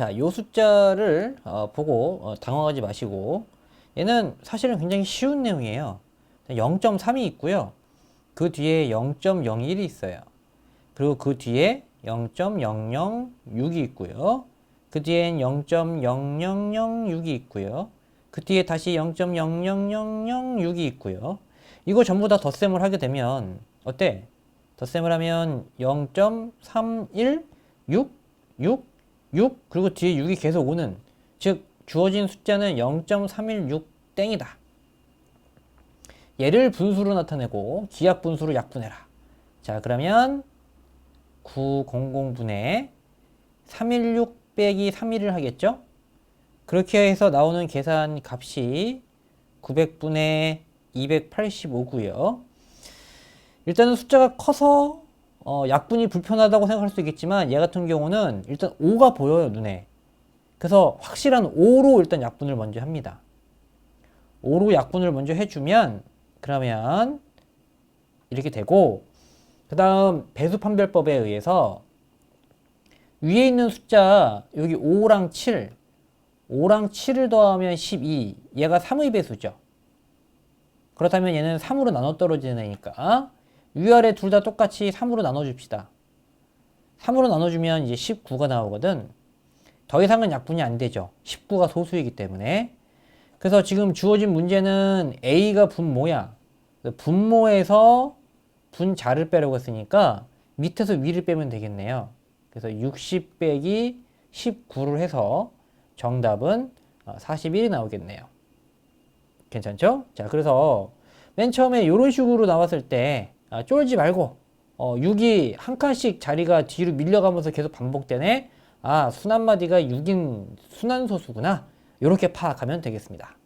자, 요 숫자를 어, 보고 어, 당황하지 마시고 얘는 사실은 굉장히 쉬운 내용이에요. 0.3이 있고요. 그 뒤에 0.01이 있어요. 그리고 그 뒤에 0.006이 있고요. 그 뒤엔 0.0006이 있고요. 그 뒤에 다시 0.00006이 있고요. 이거 전부 다 덧셈을 하게 되면 어때? 덧셈을 하면 0.316 6 6 그리고 뒤에 6이 계속 오는 즉 주어진 숫자는 0.316 땡이다. 얘를 분수로 나타내고 기약 분수로 약분해라. 자, 그러면 900분의 316 빼기 31을 하겠죠? 그렇게 해서 나오는 계산 값이 900분의 285고요. 일단은 숫자가 커서 어, 약분이 불편하다고 생각할 수 있겠지만 얘 같은 경우는 일단 5가 보여요 눈에. 그래서 확실한 5로 일단 약분을 먼저 합니다. 5로 약분을 먼저 해주면 그러면 이렇게 되고 그 다음 배수 판별법에 의해서 위에 있는 숫자 여기 5랑 7 5랑 7을 더하면 12 얘가 3의 배수죠. 그렇다면 얘는 3으로 나눠 떨어지는 애니까 위아래 둘 다 똑같이 3으로 나눠줍시다. 3으로 나눠주면 이제 19가 나오거든. 더 이상은 약분이 안 되죠. 19가 소수이기 때문에. 그래서 지금 주어진 문제는 A가 분모야. 분모에서 분자를 빼려고 했으니까 밑에서 위를 빼면 되겠네요. 그래서 60 빼기 19를 해서 정답은 41이 나오겠네요. 괜찮죠? 자, 그래서 맨 처음에 이런 식으로 나왔을 때 아, 쫄지 말고 어, 6이 한 칸씩 자리가 뒤로 밀려가면서 계속 반복되네. 아, 순한마디가 6인 순환소수구나. 이렇게 파악하면 되겠습니다. 끝.